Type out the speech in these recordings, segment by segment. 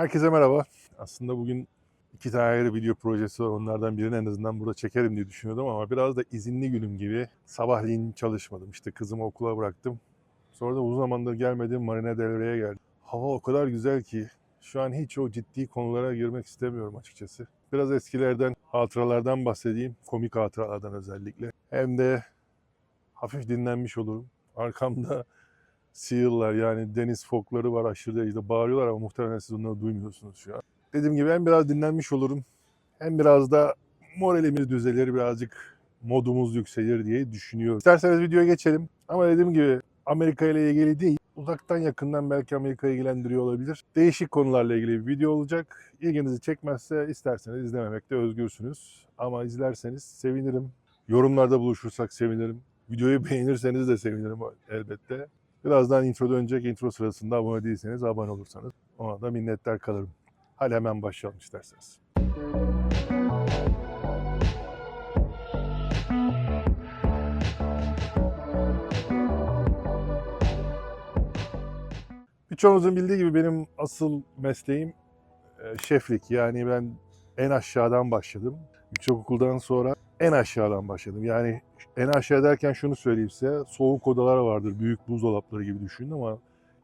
Herkese merhaba. Aslında bugün iki tane ayrı video projesi var. Onlardan birini en azından burada çekerim diye düşünüyordum ama biraz da izinli günüm gibi. Sabahleyin çalışmadım. İşte kızımı okula bıraktım. Sonra da uzun zamandır gelmedim Marina Del Rey'e geldim. Hava o kadar güzel ki şu an hiç o ciddi konulara girmek istemiyorum açıkçası. Biraz eskilerden, hatıralardan bahsedeyim. Komik hatıralardan özellikle. Hem de hafif dinlenmiş olurum. Arkamda seal'lar yani deniz fokları var aşırı derecede bağırıyorlar ama muhtemelen siz onları duymuyorsunuz şu an. Dediğim gibi hem biraz dinlenmiş olurum hem biraz da moralimiz düzelir birazcık modumuz yükselir diye düşünüyorum. İsterseniz videoya geçelim ama dediğim gibi Amerika ile ilgili değil uzaktan yakından belki Amerika'yı ilgilendiriyor olabilir. Değişik konularla ilgili bir video olacak. İlginizi çekmezse isterseniz izlememekte özgürsünüz. Ama izlerseniz sevinirim. Yorumlarda buluşursak sevinirim. Videoyu beğenirseniz de sevinirim elbette. Birazdan intro dönecek. Intro sırasında abone değilseniz abone olursanız ona da minnettar kalırım. Hadi hemen başlayalım isterseniz. Birçoğunuzun bildiği gibi benim asıl mesleğim e, şeflik. Yani ben en aşağıdan başladım. Yüksekokuldan sonra en aşağıdan başladım. Yani en aşağı derken şunu söyleyeyim size. Soğuk odalar vardır. Büyük buzdolapları gibi düşünün ama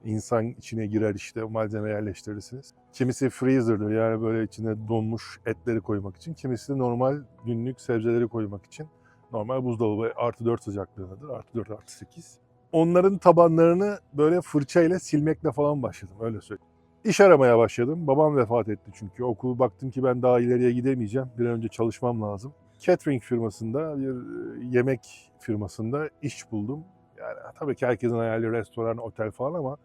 insan içine girer işte malzeme yerleştirirsiniz. Kimisi freezer'dır yani böyle içine donmuş etleri koymak için. Kimisi de normal günlük sebzeleri koymak için. Normal buzdolabı artı 4 sıcaklığındadır. Artı 4 artı 8. Onların tabanlarını böyle fırçayla silmekle falan başladım öyle söyleyeyim. İş aramaya başladım. Babam vefat etti çünkü. Okulu baktım ki ben daha ileriye gidemeyeceğim. Bir an önce çalışmam lazım. Catering firmasında, bir e, yemek firmasında iş buldum. Yani tabii ki herkesin hayali restoran, otel falan ama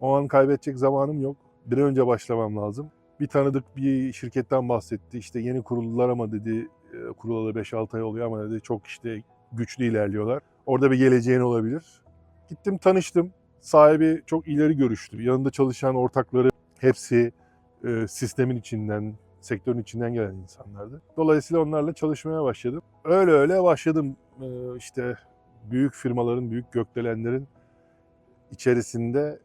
o an kaybedecek zamanım yok. Bir önce başlamam lazım. Bir tanıdık bir şirketten bahsetti. İşte yeni kuruldular ama dedi, e, kurulalı 5-6 ay oluyor ama dedi çok işte güçlü ilerliyorlar. Orada bir geleceğin olabilir. Gittim tanıştım. Sahibi çok ileri görüşlü. Yanında çalışan ortakları hepsi e, sistemin içinden, sektörün içinden gelen insanlardı. Dolayısıyla onlarla çalışmaya başladım. Öyle öyle başladım e, işte büyük firmaların, büyük gökdelenlerin içerisinde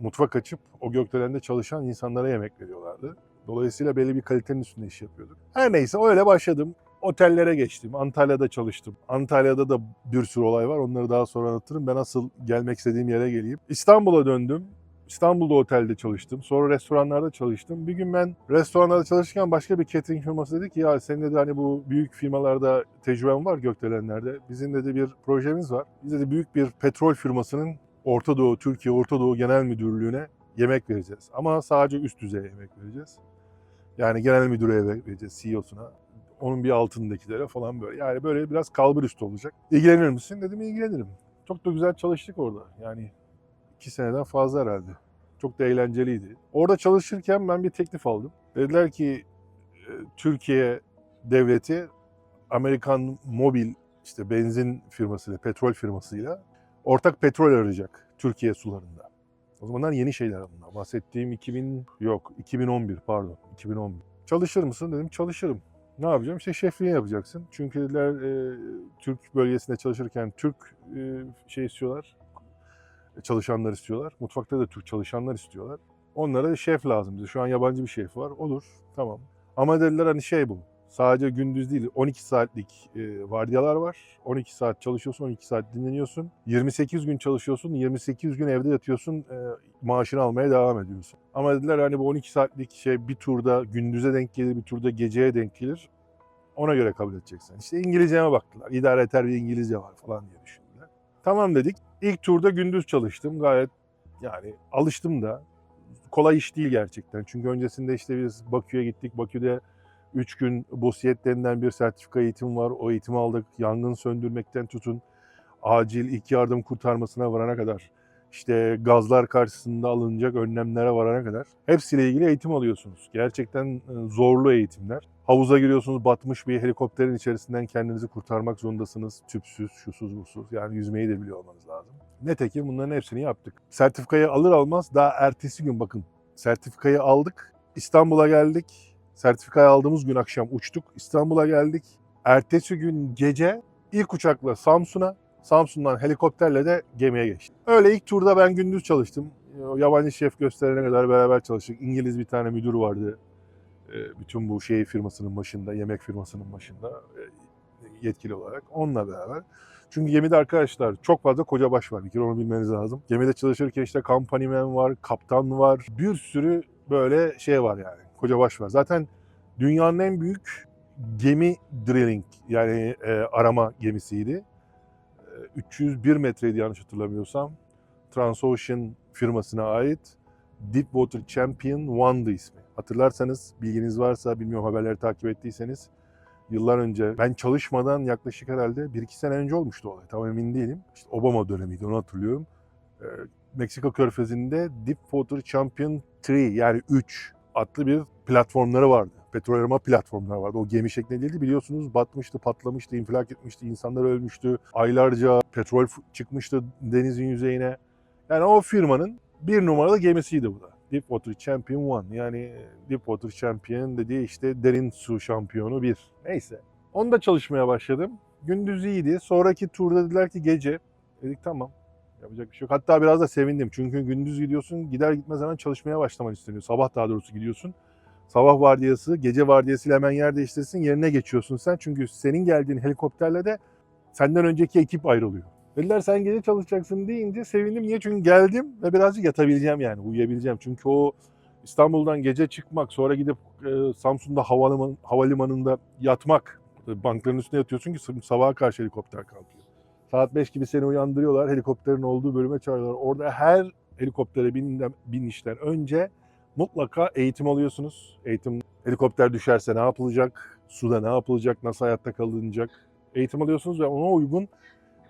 mutfak açıp o gökdelende çalışan insanlara yemek veriyorlardı. Dolayısıyla belli bir kalitenin üstünde iş yapıyorduk. Her neyse öyle başladım. Otellere geçtim. Antalya'da çalıştım. Antalya'da da bir sürü olay var. Onları daha sonra anlatırım. Ben asıl gelmek istediğim yere geleyim. İstanbul'a döndüm. İstanbul'da otelde çalıştım. Sonra restoranlarda çalıştım. Bir gün ben restoranlarda çalışırken başka bir catering firması dedi ki ya senin dedi hani bu büyük firmalarda tecrüben var gökdelenlerde. Bizim dedi bir projemiz var. Biz dedi büyük bir petrol firmasının Orta Doğu, Türkiye Orta Doğu Genel Müdürlüğü'ne yemek vereceğiz. Ama sadece üst düzey yemek vereceğiz. Yani genel müdüre vereceğiz, CEO'suna. Onun bir altındakilere falan böyle. Yani böyle biraz kalbur üstü olacak. İlgilenir misin? Dedim ilgilenirim. Çok da güzel çalıştık orada. Yani iki seneden fazla herhalde. Çok da eğlenceliydi. Orada çalışırken ben bir teklif aldım. Dediler ki e, Türkiye devleti Amerikan Mobil işte benzin firmasıyla, petrol firmasıyla ortak petrol arayacak Türkiye sularında. O zamanlar yeni şeyler bunlar. Bahsettiğim 2000 yok 2011 pardon 2011. Çalışır mısın dedim çalışırım. Ne yapacağım? İşte şefliği yapacaksın. Çünkü dediler e, Türk bölgesinde çalışırken Türk e, şey istiyorlar. Çalışanlar istiyorlar. Mutfakta da Türk çalışanlar istiyorlar. Onlara şef lazım. dedi. Şu an yabancı bir şef var. Olur. Tamam. Ama dediler hani şey bu. Sadece gündüz değil 12 saatlik e, vardiyalar var. 12 saat çalışıyorsun, 12 saat dinleniyorsun. 28 gün çalışıyorsun, 28 gün evde yatıyorsun, e, maaşını almaya devam ediyorsun. Ama dediler hani bu 12 saatlik şey bir turda gündüze denk gelir, bir turda geceye denk gelir. Ona göre kabul edeceksin. İşte İngilizceme baktılar. İdare eder bir İngilizce var falan diye düşündüler. Tamam dedik. İlk turda gündüz çalıştım. Gayet yani alıştım da. Kolay iş değil gerçekten. Çünkü öncesinde işte biz Bakü'ye gittik. Bakü'de 3 gün BOSİED denilen bir sertifika eğitim var. O eğitimi aldık. Yangın söndürmekten tutun acil ilk yardım kurtarmasına varana kadar işte gazlar karşısında alınacak önlemlere varana kadar hepsiyle ilgili eğitim alıyorsunuz. Gerçekten e, zorlu eğitimler. Havuza giriyorsunuz batmış bir helikopterin içerisinden kendinizi kurtarmak zorundasınız. Tüpsüz, şusuz, busuz. Yani yüzmeyi de biliyor olmanız lazım. Netekim bunların hepsini yaptık. Sertifikayı alır almaz daha ertesi gün bakın sertifikayı aldık. İstanbul'a geldik. Sertifikayı aldığımız gün akşam uçtuk. İstanbul'a geldik. Ertesi gün gece ilk uçakla Samsun'a, Samsun'dan helikopterle de gemiye geçtim. Öyle ilk turda ben gündüz çalıştım. yabancı şef gösterene kadar beraber çalıştık. İngiliz bir tane müdür vardı. E, bütün bu şey firmasının başında, yemek firmasının başında e, yetkili olarak. Onunla beraber. Çünkü gemide arkadaşlar çok fazla koca baş var. Bir kere onu bilmeniz lazım. Gemide çalışırken işte companyman var, kaptan var. Bir sürü böyle şey var yani. Koca baş var. Zaten dünyanın en büyük gemi drilling yani e, arama gemisiydi. E, 301 metreydi yanlış hatırlamıyorsam. Transocean firmasına ait Deepwater Champion One'dı ismi. Hatırlarsanız bilginiz varsa bilmiyorum haberleri takip ettiyseniz yıllar önce ben çalışmadan yaklaşık herhalde 1-2 sene önce olmuştu olay. Tam emin değilim. İşte Obama dönemiydi onu hatırlıyorum. Ee, Meksika Körfezi'nde Deepwater Champion 3 yani 3 adlı bir platformları vardı. Petrol arama platformları vardı. O gemi şeklinde değildi biliyorsunuz batmıştı, patlamıştı, infilak etmişti, insanlar ölmüştü. Aylarca petrol çıkmıştı denizin yüzeyine. Yani o firmanın bir numaralı gemisiydi bu da. Deepwater Champion One. Yani Deepwater Champion dediği işte derin su şampiyonu bir. Neyse. Onda çalışmaya başladım. Gündüz iyiydi. Sonraki turda dediler ki gece. Dedik tamam. Yapacak bir şey yok. Hatta biraz da sevindim. Çünkü gündüz gidiyorsun. Gider gitmez hemen çalışmaya başlaman isteniyor. Sabah daha doğrusu gidiyorsun. Sabah vardiyası, gece vardiyasıyla hemen yer değiştirsin. Yerine geçiyorsun sen. Çünkü senin geldiğin helikopterle de senden önceki ekip ayrılıyor. Dediler sen gece çalışacaksın deyince sevindim. Niye? Çünkü geldim ve birazcık yatabileceğim yani. Uyuyabileceğim. Çünkü o İstanbul'dan gece çıkmak, sonra gidip e, Samsun'da havaliman, havalimanında yatmak. Bankların üstüne yatıyorsun ki sabaha karşı helikopter kalkıyor. Saat 5 gibi seni uyandırıyorlar. Helikopterin olduğu bölüme çağırıyorlar. Orada her helikoptere bininden, binişten önce mutlaka eğitim alıyorsunuz. Eğitim helikopter düşerse ne yapılacak? Suda ne yapılacak? Nasıl hayatta kalınacak? Eğitim alıyorsunuz ve ona uygun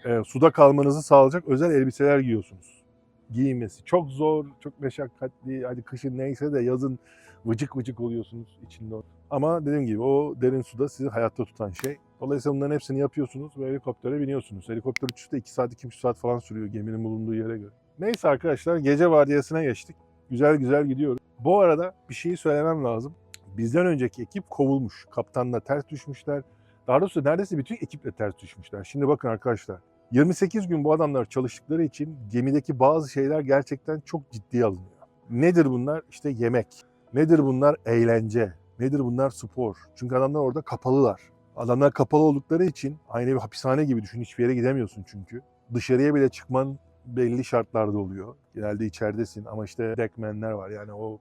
e, suda kalmanızı sağlayacak özel elbiseler giyiyorsunuz. Giyinmesi çok zor, çok meşakkatli. Hadi kışın neyse de yazın vıcık vıcık oluyorsunuz içinde. Ama dediğim gibi o derin suda sizi hayatta tutan şey. Dolayısıyla bunların hepsini yapıyorsunuz ve helikoptere biniyorsunuz. Helikopter uçuşu da 2 saat, 2,5 saat falan sürüyor geminin bulunduğu yere göre. Neyse arkadaşlar gece vardiyasına geçtik. Güzel güzel gidiyoruz. Bu arada bir şeyi söylemem lazım. Bizden önceki ekip kovulmuş. Kaptanla ters düşmüşler. Daha doğrusu neredeyse bütün ekiple ters düşmüşler. Şimdi bakın arkadaşlar. 28 gün bu adamlar çalıştıkları için gemideki bazı şeyler gerçekten çok ciddiye alınıyor. Nedir bunlar? İşte yemek. Nedir bunlar? Eğlence. Nedir bunlar? Spor. Çünkü adamlar orada kapalılar. Adamlar kapalı oldukları için aynı bir hapishane gibi düşün. Hiçbir yere gidemiyorsun çünkü. Dışarıya bile çıkman belli şartlarda oluyor. Genelde içeridesin ama işte deckmenler var. Yani o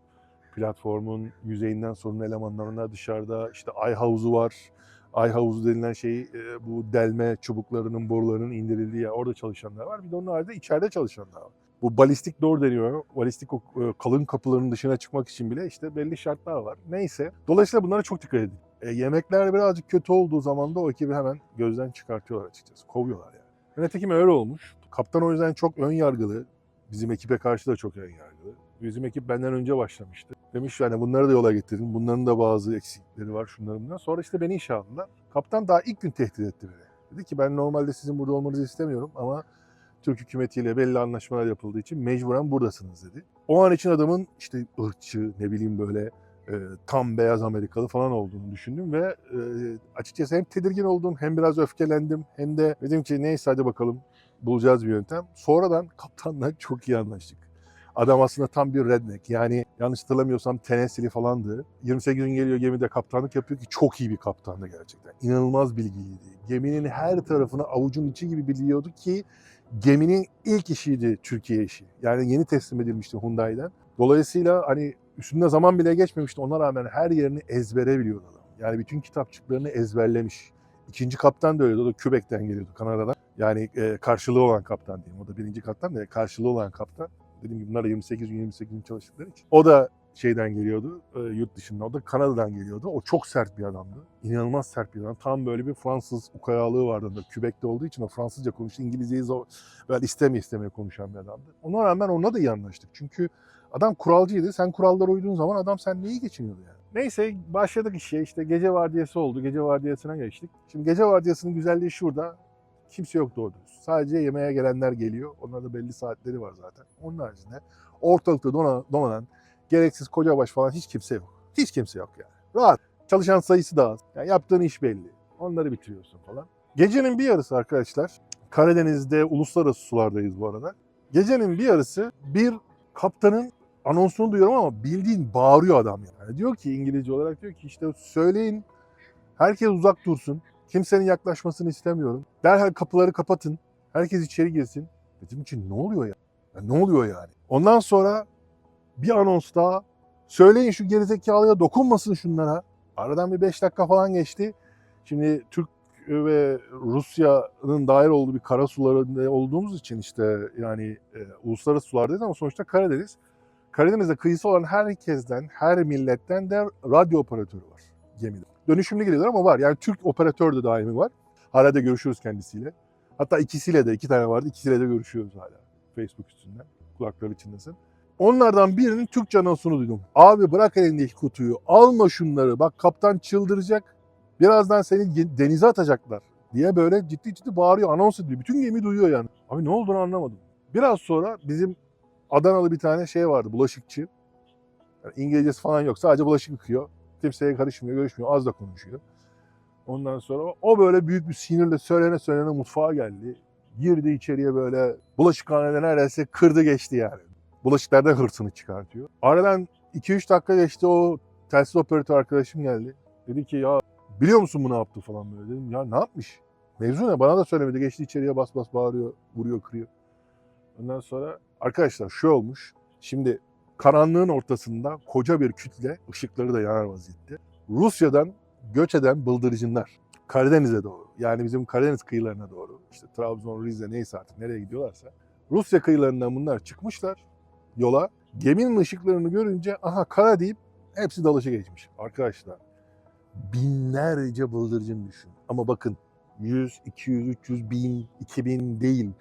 platformun yüzeyinden sorumlu elemanlarına dışarıda işte ay havuzu var. Ay havuzu denilen şey e, bu delme çubuklarının, borularının indirildiği yer. Orada çalışanlar var. Bir de onun haricinde içeride çalışanlar var. Bu balistik door deniyor. Balistik o e, kalın kapıların dışına çıkmak için bile işte belli şartlar var. Neyse. Dolayısıyla bunlara çok dikkat edin. E, yemekler birazcık kötü olduğu zaman da o ekibi hemen gözden çıkartıyorlar açıkçası. Kovuyorlar yani. Nitekim öyle olmuş. Kaptan o yüzden çok ön yargılı. Bizim ekibe karşı da çok ön yargılı. Bizim ekip benden önce başlamıştı. Demiş yani bunları da yola getirin. Bunların da bazı eksiklikleri var şunların bunlar. Sonra işte beni işe aldılar. Kaptan daha ilk gün tehdit etti beni. Dedi ki ben normalde sizin burada olmanızı istemiyorum ama Türk hükümetiyle belli anlaşmalar yapıldığı için mecburen buradasınız dedi. O an için adamın işte ırkçı ne bileyim böyle e, tam beyaz Amerikalı falan olduğunu düşündüm ve e, açıkçası hem tedirgin oldum hem biraz öfkelendim hem de dedim ki neyse hadi bakalım bulacağız bir yöntem. Sonradan kaptanla çok iyi anlaştık. Adam aslında tam bir redneck. Yani yanlış hatırlamıyorsam Tennessee'li falandı. 28 gün geliyor gemide kaptanlık yapıyor ki çok iyi bir kaptandı gerçekten. İnanılmaz bilgiliydi. Geminin her tarafını avucun içi gibi biliyordu ki geminin ilk işiydi Türkiye işi. Yani yeni teslim edilmişti Hyundai'den. Dolayısıyla hani üstünde zaman bile geçmemişti. Ona rağmen her yerini ezbere biliyordu adam. Yani bütün kitapçıklarını ezberlemiş. İkinci kaptan da öyleydi. O da Quebec'ten geliyordu Kanada'dan. Yani e, karşılığı olan kaptan diyeyim. O da birinci kaptan da karşılığı olan kaptan. Dediğim gibi bunlar da 28 gün 28 gün çalıştıkları için. O da şeyden geliyordu, e, yurt dışından. O da Kanada'dan geliyordu. O çok sert bir adamdı. İnanılmaz sert bir adam. Tam böyle bir Fransız ukalalığı vardı onda. Quebec'te olduğu için o Fransızca konuştu. İngilizceyi zor, böyle istemeye istemeye konuşan bir adamdı. Ona rağmen onunla da iyi anlaştık. Çünkü adam kuralcıydı. Sen kurallara uyduğun zaman adam seninle iyi geçiniyordu yani. Neyse başladık işe. İşte gece vardiyası oldu. Gece vardiyasına geçtik. Şimdi gece vardiyasının güzelliği şurada. Kimse yok doğru dürüst. Sadece yemeğe gelenler geliyor. Onlarda da belli saatleri var zaten. Onun haricinde ortalıkta dona, donanan gereksiz koca baş falan hiç kimse yok. Hiç kimse yok yani. Rahat. Çalışan sayısı da az. Yani yaptığın iş belli. Onları bitiriyorsun falan. Gecenin bir yarısı arkadaşlar. Karadeniz'de uluslararası sulardayız bu arada. Gecenin bir yarısı bir Kaptanın anonsunu duyuyorum ama bildiğin bağırıyor adam yani. Diyor ki İngilizce olarak diyor ki işte söyleyin herkes uzak dursun. Kimsenin yaklaşmasını istemiyorum. Derhal kapıları kapatın. Herkes içeri girsin. Dedim ki ne oluyor ya? ya ne oluyor yani? Ondan sonra bir anons daha. Söyleyin şu gerizekalıya dokunmasın şunlara. Aradan bir 5 dakika falan geçti. Şimdi Türk ve Rusya'nın dahil olduğu bir kara sularında olduğumuz için işte yani e, uluslararası sulardayız ama sonuçta Karadeniz. Karadeniz'de kıyısı olan herkesten, her milletten de radyo operatörü var gemide. Dönüşümlü geliyorlar ama var. Yani Türk operatör de daimi var. Hala da görüşüyoruz kendisiyle. Hatta ikisiyle de, iki tane vardı. ikisiyle de görüşüyoruz hala. Facebook üstünden. Kulakları içindesin. Onlardan birinin Türkçe anonsunu duydum. Abi bırak elindeki kutuyu. Alma şunları. Bak kaptan çıldıracak. Birazdan seni denize atacaklar. Diye böyle ciddi ciddi bağırıyor. Anons ediyor. Bütün gemi duyuyor yani. Abi ne olduğunu anlamadım. Biraz sonra bizim Adanalı bir tane şey vardı. Bulaşıkçı. Yani İngilizcesi falan yok. Sadece bulaşık yıkıyor. Kimseye karışmıyor, görüşmüyor. Az da konuşuyor. Ondan sonra o böyle büyük bir sinirle söylene söylene mutfağa geldi. Girdi içeriye böyle bulaşıkhanede neredeyse kırdı geçti yani. Bulaşıklardan hırsını çıkartıyor. Aradan 2-3 dakika geçti o telsiz operatör arkadaşım geldi. Dedi ki ya biliyor musun bu ne yaptı falan böyle. Dedim ya ne yapmış? Mevzu ne? Bana da söylemedi. Geçti içeriye bas bas bağırıyor, vuruyor, kırıyor. Ondan sonra arkadaşlar şu olmuş. Şimdi karanlığın ortasında koca bir kütle, ışıkları da yanar vaziyette. Rusya'dan göç eden bıldırcınlar Karadeniz'e doğru yani bizim Karadeniz kıyılarına doğru işte Trabzon, Rize neyse artık nereye gidiyorlarsa Rusya kıyılarından bunlar çıkmışlar yola. Geminin ışıklarını görünce aha kara deyip hepsi dalışa geçmiş. Arkadaşlar binlerce bıldırcın düşün. Ama bakın 100, 200, 300, 1000, 2000 değil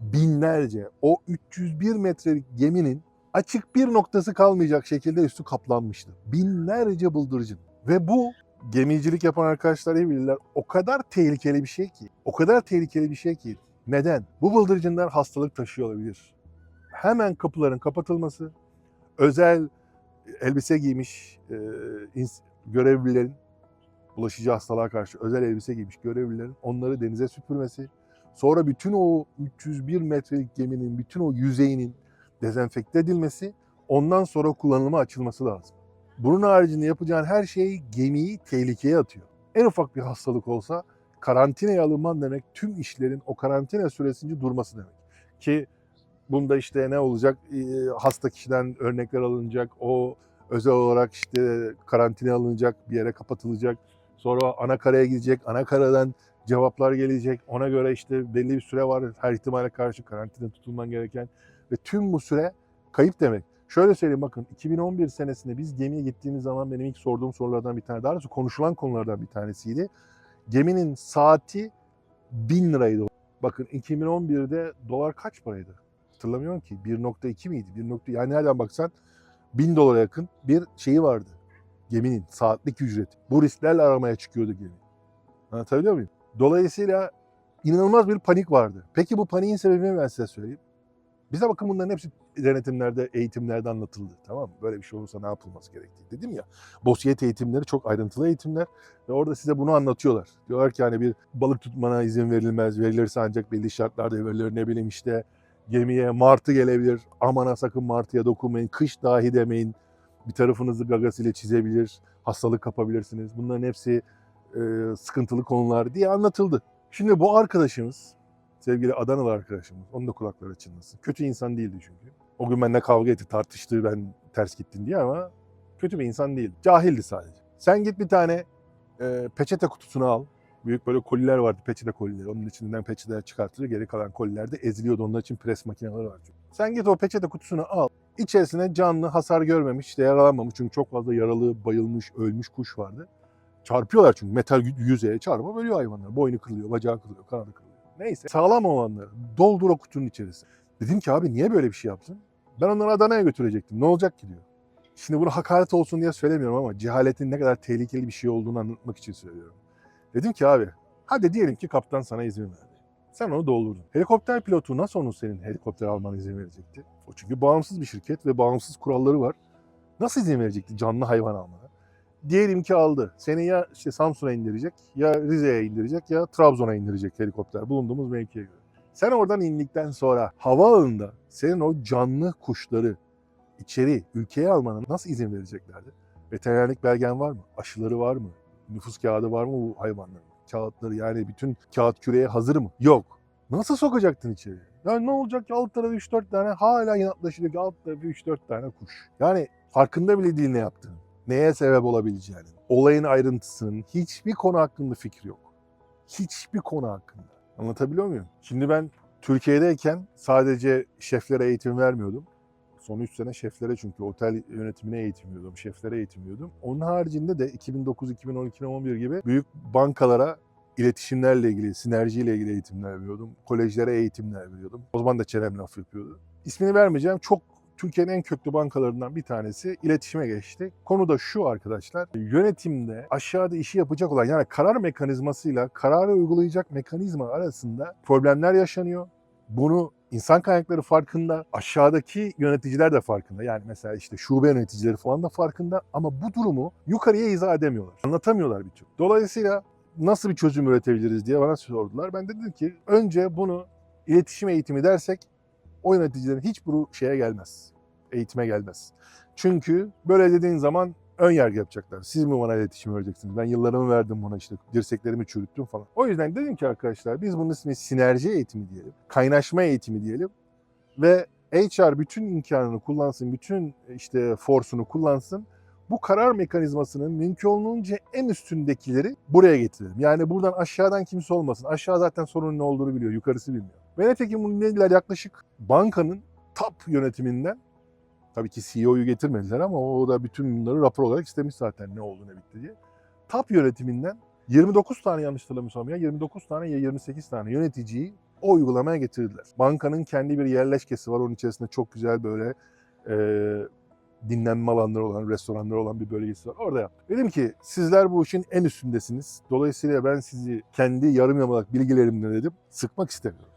binlerce o 301 metrelik geminin açık bir noktası kalmayacak şekilde üstü kaplanmıştı. Binlerce bıldırcın. Ve bu gemicilik yapan arkadaşlar iyi bilirler. O kadar tehlikeli bir şey ki. O kadar tehlikeli bir şey ki. Neden? Bu bıldırcınlar hastalık taşıyor olabilir. Hemen kapıların kapatılması, özel elbise giymiş e, görevlilerin, bulaşıcı hastalığa karşı özel elbise giymiş görevlilerin onları denize süpürmesi, sonra bütün o 301 metrelik geminin bütün o yüzeyinin dezenfekte edilmesi, ondan sonra kullanıma açılması lazım. Bunun haricinde yapacağın her şey gemiyi tehlikeye atıyor. En ufak bir hastalık olsa karantinaya alınman demek tüm işlerin o karantina süresince durması demek. Ki bunda işte ne olacak? Ee, hasta kişiden örnekler alınacak. O özel olarak işte karantinaya alınacak, bir yere kapatılacak. Sonra ana karaya gidecek. Ana karadan cevaplar gelecek. Ona göre işte belli bir süre var. Her ihtimale karşı karantina tutulman gereken. Ve tüm bu süre kayıp demek. Şöyle söyleyeyim bakın 2011 senesinde biz gemiye gittiğimiz zaman benim ilk sorduğum sorulardan bir tane daha doğrusu konuşulan konulardan bir tanesiydi. Geminin saati 1000 liraydı. Bakın 2011'de dolar kaç paraydı? Hatırlamıyorum ki. 1.2 miydi? 1. nokta- Yani nereden baksan 1000 dolara yakın bir şeyi vardı. Geminin saatlik ücreti. Bu risklerle aramaya çıkıyordu gemi. Anlatabiliyor muyum? Dolayısıyla inanılmaz bir panik vardı. Peki bu paniğin sebebini ben size söyleyeyim. Bize bakın bunların hepsi denetimlerde, eğitimlerde anlatıldı. Tamam mı? Böyle bir şey olursa ne yapılması gerektiği. Dedim ya, Bosiyet eğitimleri çok ayrıntılı eğitimler ve orada size bunu anlatıyorlar. Diyorlar ki hani bir balık tutmana izin verilmez, verilirse ancak belli şartlarda verilir. Ne bileyim işte gemiye martı gelebilir. Amana sakın martıya dokunmayın. Kış dahi demeyin. Bir tarafınızı gagasıyla çizebilir. Hastalık kapabilirsiniz. Bunların hepsi e, sıkıntılı konular diye anlatıldı. Şimdi bu arkadaşımız sevgili Adanalı arkadaşımız. Onun da kulakları çınlasın. Kötü insan değildi çünkü. O gün benimle kavga etti, tartıştı ben ters gittin diye ama kötü bir insan değil. Cahildi sadece. Sen git bir tane e, peçete kutusunu al. Büyük böyle koliler vardı, peçete kolileri. Onun içinden peçeteler çıkartılır. Geri kalan koliler de eziliyordu. Onun için pres makineleri var. çünkü. Sen git o peçete kutusunu al. İçerisine canlı hasar görmemiş, işte yaralanmamış. Çünkü çok fazla yaralı, bayılmış, ölmüş kuş vardı. Çarpıyorlar çünkü metal yü- yüzeye çarpıp ölüyor hayvanlar. Boynu kırılıyor, bacağı kırılıyor, kanadı kırılıyor. Neyse sağlam olanları doldur o kutunun içerisine. Dedim ki abi niye böyle bir şey yaptın? Ben onları Adana'ya götürecektim. Ne olacak ki diyor. Şimdi bunu hakaret olsun diye söylemiyorum ama cehaletin ne kadar tehlikeli bir şey olduğunu anlatmak için söylüyorum. Dedim ki abi hadi diyelim ki kaptan sana izin verdi. Sen onu doldurdun. Helikopter pilotu nasıl onu senin helikopter almana izin verecekti? O çünkü bağımsız bir şirket ve bağımsız kuralları var. Nasıl izin verecekti canlı hayvan almana? Diyelim ki aldı. Seni ya işte Samsun'a indirecek, ya Rize'ye indirecek, ya Trabzon'a indirecek helikopter bulunduğumuz mevkiye göre. Sen oradan indikten sonra havaalanında senin o canlı kuşları içeri ülkeye almana nasıl izin vereceklerdi? Veterinerlik belgen var mı? Aşıları var mı? Nüfus kağıdı var mı bu hayvanların? Kağıtları yani bütün kağıt küreye hazır mı? Yok. Nasıl sokacaktın içeri? Ya ne olacak ki alt tarafı 3-4 tane hala inatlaşıyor ki alt tarafı 3-4 tane kuş. Yani farkında bile değil ne yaptığını. Neye sebep olabileceğini. Olayın ayrıntısının hiçbir konu hakkında fikri yok. Hiçbir konu hakkında. Anlatabiliyor muyum? Şimdi ben Türkiye'deyken sadece şeflere eğitim vermiyordum. Son 3 sene şeflere çünkü otel yönetimine eğitim veriyordum, şeflere eğitim veriyordum. Onun haricinde de 2009, 2010, 2011 gibi büyük bankalara iletişimlerle ilgili, sinerjiyle ilgili eğitimler veriyordum. Kolejlere eğitimler veriyordum. O zaman da çenem laf yapıyordu. İsmini vermeyeceğim. Çok Türkiye'nin en köklü bankalarından bir tanesi iletişime geçti. Konu da şu arkadaşlar. Yönetimde aşağıda işi yapacak olan yani karar mekanizmasıyla kararı uygulayacak mekanizma arasında problemler yaşanıyor. Bunu insan kaynakları farkında, aşağıdaki yöneticiler de farkında. Yani mesela işte şube yöneticileri falan da farkında ama bu durumu yukarıya izah edemiyorlar. Anlatamıyorlar bir türlü. Dolayısıyla nasıl bir çözüm üretebiliriz diye bana sordular. Ben de dedim ki önce bunu iletişim eğitimi dersek o yöneticilerin hiç bu şeye gelmez. Eğitime gelmez. Çünkü böyle dediğin zaman ön yargı yapacaklar. Siz mi bana iletişim vereceksiniz? Ben yıllarımı verdim buna işte dirseklerimi çürüttüm falan. O yüzden dedim ki arkadaşlar biz bunun ismini sinerji eğitimi diyelim. Kaynaşma eğitimi diyelim. Ve HR bütün imkanını kullansın, bütün işte forsunu kullansın. Bu karar mekanizmasının mümkün olduğunca en üstündekileri buraya getirelim. Yani buradan aşağıdan kimse olmasın. Aşağı zaten sorunun ne olduğunu biliyor, yukarısı bilmiyor. Ve nitekim bunu dediler yaklaşık bankanın top yönetiminden Tabii ki CEO'yu getirmediler ama o da bütün bunları rapor olarak istemiş zaten ne oldu ne bitti diye. TAP yönetiminden 29 tane yanlış hatırlamıyorsam ya 29 tane ya 28 tane yöneticiyi o uygulamaya getirdiler. Bankanın kendi bir yerleşkesi var. Onun içerisinde çok güzel böyle e, dinlenme alanları olan, restoranları olan bir bölgesi var. Orada yaptım. Dedim ki sizler bu işin en üstündesiniz. Dolayısıyla ben sizi kendi yarım yamalak bilgilerimle dedim sıkmak istemiyorum.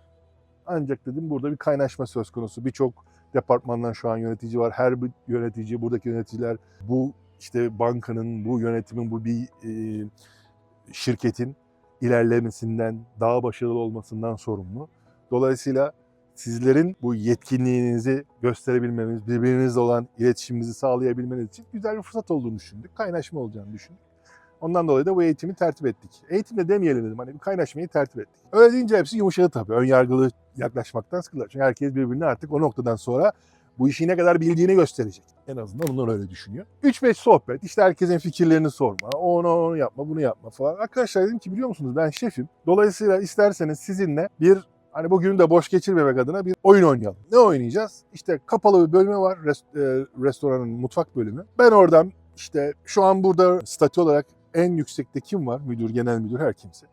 Ancak dedim burada bir kaynaşma söz konusu. Birçok departmandan şu an yönetici var. Her bir yönetici, buradaki yöneticiler bu işte bankanın, bu yönetimin, bu bir e, şirketin ilerlemesinden, daha başarılı olmasından sorumlu. Dolayısıyla sizlerin bu yetkinliğinizi gösterebilmeniz, birbirinizle olan iletişiminizi sağlayabilmeniz için güzel bir fırsat olduğunu düşündük. Kaynaşma olacağını düşündük. Ondan dolayı da bu eğitimi tertip ettik. Eğitimde demeyelim dedim hani bir kaynaşmayı tertip ettik. Öyle deyince hepsi yumuşadı tabii. Ön yargılı yaklaşmaktan sıkılır. Çünkü herkes birbirine artık o noktadan sonra bu işi ne kadar bildiğini gösterecek. En azından onlar öyle düşünüyor. 3-5 sohbet, işte herkesin fikirlerini sorma, onu, onu yapma, bunu yapma falan. Arkadaşlar dedim ki biliyor musunuz ben şefim. Dolayısıyla isterseniz sizinle bir Hani bugünü de boş geçirmemek adına bir oyun oynayalım. Ne oynayacağız? İşte kapalı bir bölümü var rest- e, restoranın mutfak bölümü. Ben oradan işte şu an burada statü olarak en yüksekte kim var? Müdür, genel müdür, her kimse.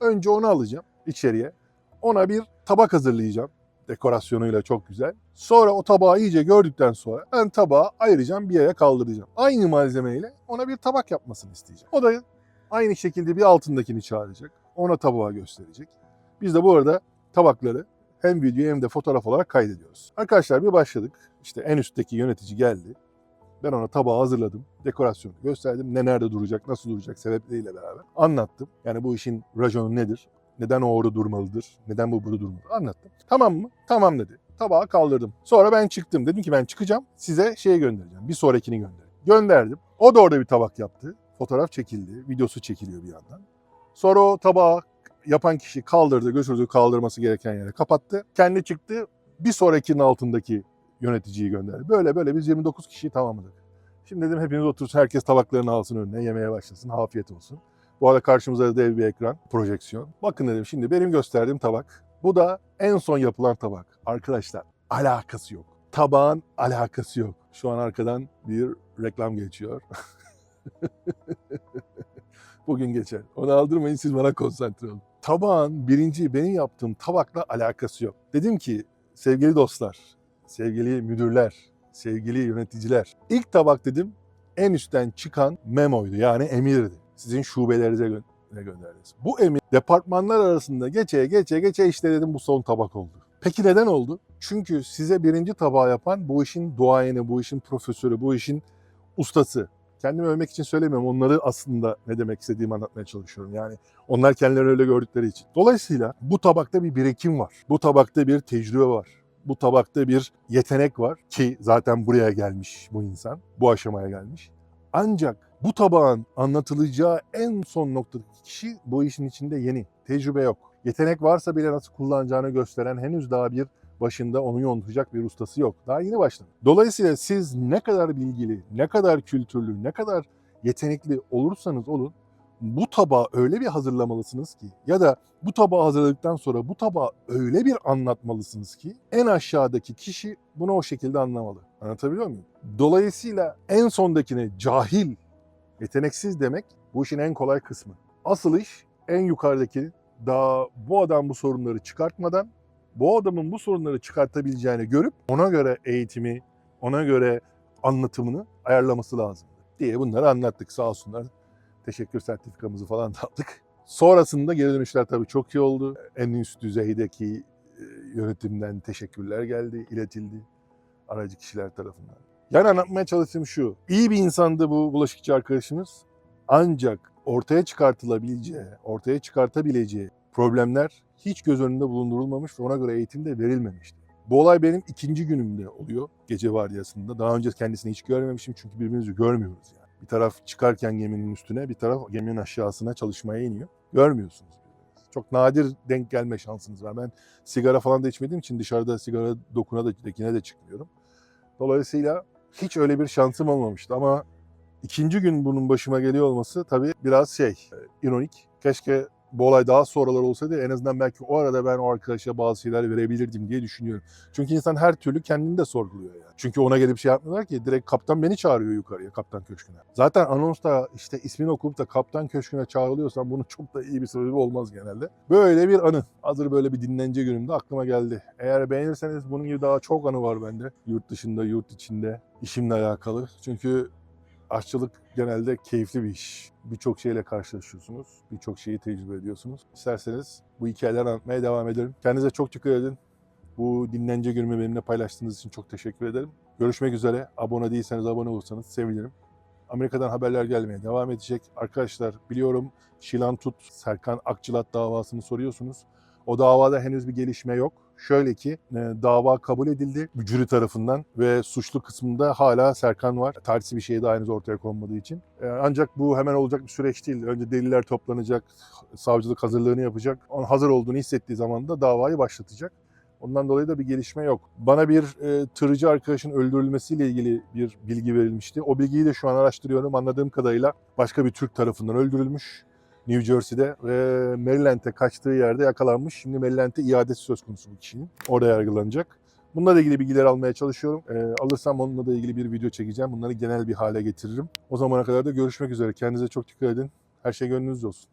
Önce onu alacağım içeriye. Ona bir tabak hazırlayacağım. Dekorasyonuyla çok güzel. Sonra o tabağı iyice gördükten sonra ben tabağı ayıracağım bir yere kaldıracağım. Aynı malzemeyle ona bir tabak yapmasını isteyeceğim. O da aynı şekilde bir altındakini çağıracak. Ona tabağı gösterecek. Biz de bu arada tabakları hem video hem de fotoğraf olarak kaydediyoruz. Arkadaşlar bir başladık. İşte en üstteki yönetici geldi. Ben ona tabağı hazırladım. Dekorasyonu gösterdim. Ne nerede duracak, nasıl duracak sebepleriyle beraber. Anlattım. Yani bu işin raconu nedir? Neden o orada durmalıdır? Neden bu burada durmalıdır? Anlattım. Tamam mı? Tamam dedi. Tabağı kaldırdım. Sonra ben çıktım. Dedim ki ben çıkacağım. Size şey göndereceğim. Bir sonrakini göndereceğim. Gönderdim. O da orada bir tabak yaptı. Fotoğraf çekildi. Videosu çekiliyor bir yandan. Sonra o tabağı yapan kişi kaldırdı, götürdü kaldırması gereken yere kapattı. Kendi çıktı. Bir sonrakinin altındaki yöneticiyi gönderdi. Böyle böyle biz 29 kişiyi tamamladık. Şimdi dedim hepiniz otursun, herkes tabaklarını alsın önüne, yemeye başlasın, afiyet olsun. Bu arada karşımızda da dev bir ekran, projeksiyon. Bakın dedim şimdi benim gösterdiğim tabak. Bu da en son yapılan tabak. Arkadaşlar alakası yok. Tabağın alakası yok. Şu an arkadan bir reklam geçiyor. Bugün geçer. Onu aldırmayın siz bana konsantre olun. Tabağın birinci benim yaptığım tabakla alakası yok. Dedim ki sevgili dostlar, sevgili müdürler, sevgili yöneticiler. İlk tabak dedim en üstten çıkan memoydu yani emirdi. Sizin şubelerinize gö- gönderdiniz. Bu emir departmanlar arasında geçe geçe geçe işte dedim bu son tabak oldu. Peki neden oldu? Çünkü size birinci tabağı yapan bu işin duayeni, bu işin profesörü, bu işin ustası. Kendimi övmek için söylemiyorum. Onları aslında ne demek istediğimi anlatmaya çalışıyorum. Yani onlar kendilerini öyle gördükleri için. Dolayısıyla bu tabakta bir birikim var. Bu tabakta bir tecrübe var. bu tabakta bir yetenek var ki zaten buraya gelmiş bu insan. Bu aşamaya gelmiş. Ancak bu tabağın anlatılacağı en son noktadaki kişi bu işin içinde yeni. Tecrübe yok. Yetenek varsa bile nasıl kullanacağını gösteren henüz daha bir başında onu yontacak bir ustası yok. Daha yeni başladı. Dolayısıyla siz ne kadar bilgili, ne kadar kültürlü, ne kadar yetenekli olursanız olun bu tabağı öyle bir hazırlamalısınız ki ya da bu tabağı hazırladıktan sonra bu tabağı öyle bir anlatmalısınız ki en aşağıdaki kişi bunu o şekilde anlamalı. Anlatabiliyor muyum? Dolayısıyla en sondakine cahil, yeteneksiz demek bu işin en kolay kısmı. Asıl iş en yukarıdaki daha bu adam bu sorunları çıkartmadan bu adamın bu sorunları çıkartabileceğini görüp ona göre eğitimi, ona göre anlatımını ayarlaması lazım diye bunları anlattık sağ olsunlar. Teşekkür sertifikamızı falan da aldık. Sonrasında geri dönüşler tabii çok iyi oldu. En üst düzeydeki e, yönetimden teşekkürler geldi, iletildi aracı kişiler tarafından. Yani anlatmaya çalıştığım şu. İyi bir insandı bu bulaşıkçı arkadaşımız. Ancak ortaya çıkartılabileceği, ortaya çıkartabileceği problemler hiç göz önünde bulundurulmamış ve ona göre eğitim de verilmemişti. Bu olay benim ikinci günümde oluyor gece vardiyasında. Daha önce kendisini hiç görmemişim çünkü birbirimizi görmüyoruz yani. Bir taraf çıkarken geminin üstüne, bir taraf geminin aşağısına çalışmaya iniyor. Görmüyorsunuz. Çok nadir denk gelme şansınız var. Ben sigara falan da içmediğim için dışarıda sigara dokuna da dekine de çıkmıyorum. Dolayısıyla hiç öyle bir şansım olmamıştı ama ikinci gün bunun başıma geliyor olması tabii biraz şey, e, ironik. Keşke bu olay daha sonralar olsaydı en azından belki o arada ben o arkadaşa bazı şeyler verebilirdim diye düşünüyorum. Çünkü insan her türlü kendini de sorguluyor yani. Çünkü ona gelip şey yapmıyorlar ki direkt kaptan beni çağırıyor yukarıya kaptan köşküne. Zaten anonsta işte ismini okup da kaptan köşküne çağrılıyorsan bunun çok da iyi bir sebebi olmaz genelde. Böyle bir anı. Hazır böyle bir dinlence günümde aklıma geldi. Eğer beğenirseniz bunun gibi daha çok anı var bende. Yurt dışında, yurt içinde işimle alakalı. Çünkü aşçılık genelde keyifli bir iş. Birçok şeyle karşılaşıyorsunuz. Birçok şeyi tecrübe ediyorsunuz. İsterseniz bu hikayeleri anlatmaya devam edelim. Kendinize çok dikkat edin. Bu dinlence günümü benimle paylaştığınız için çok teşekkür ederim. Görüşmek üzere. Abone değilseniz abone olursanız sevinirim. Amerika'dan haberler gelmeye devam edecek. Arkadaşlar biliyorum Şilan Tut, Serkan Akçılat davasını soruyorsunuz. O davada henüz bir gelişme yok. Şöyle ki e, dava kabul edildi jüri tarafından ve suçlu kısmında hala Serkan var. Tarihsi bir şey daha henüz ortaya konmadığı için. E, Ancak bu hemen olacak bir süreç değil. Önce deliller toplanacak, savcılık hazırlığını yapacak. Onun hazır olduğunu hissettiği zaman da davayı başlatacak. Ondan dolayı da bir gelişme yok. Bana bir e, tırcı arkadaşın öldürülmesiyle ilgili bir bilgi verilmişti. O bilgiyi de şu an araştırıyorum. Anladığım kadarıyla başka bir Türk tarafından öldürülmüş. New Jersey'de ve Maryland'e kaçtığı yerde yakalanmış. Şimdi Maryland'e iadesi söz konusu bu kişinin. Orada yargılanacak. Bununla ilgili bilgiler almaya çalışıyorum. E, alırsam onunla da ilgili bir video çekeceğim. Bunları genel bir hale getiririm. O zamana kadar da görüşmek üzere. Kendinize çok dikkat edin. Her şey gönlünüzde olsun.